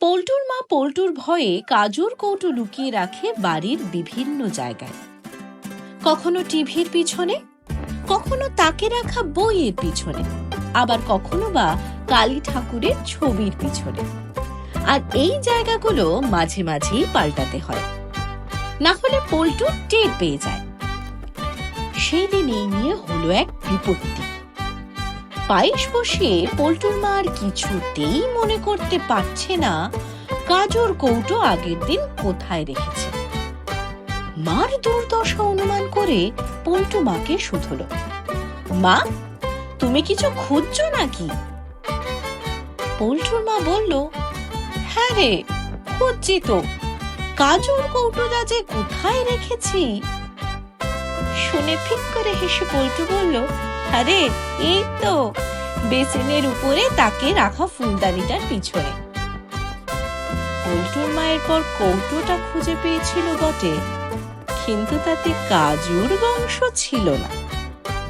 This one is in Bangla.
পল্টুর মা পল্টুর ভয়ে কাজুর কৌটো লুকিয়ে রাখে বাড়ির বিভিন্ন জায়গায়। কখনো টিভির পিছনে, কখনো তাকে রাখা বইয়ের পিছনে, আবার কখনো বা কালী ঠাকুরের ছবির পিছনে। আর এই জায়গাগুলো মাঝে মাঝেই পাল্টাতে হয়। না হলে পল্টু টের পেয়ে যায়। সেই দিন এই নিয়ে হলো এক বিপত্তি। পায়েস বসিয়ে পল্টুর মা কিছুতেই মনে করতে পারছে না কাজুর কৌটো আগের দিন কোথায় রেখেছে। মার দুর্দশা অনুমান করে পল্টু মাকে শুধল। মা, তুমি কিছু খুঁজছো নাকি? পল্টুর মা বলল হ্যাঁ রে, খুঁজছি তো। কাজুর কৌটোটা যে কোথায় রেখেছি শুনে ফিক করে হেসে পল্টু বলল, আরে, এই তো। বেসিনের উপরে তাকে রাখা ফুলদানিটার পিছনে। পল্টুর মায়ের পর কৌটোটা খুঁজে পেয়েছিল বটে, কিন্তু তাতে কাজুর বংশ ছিল না।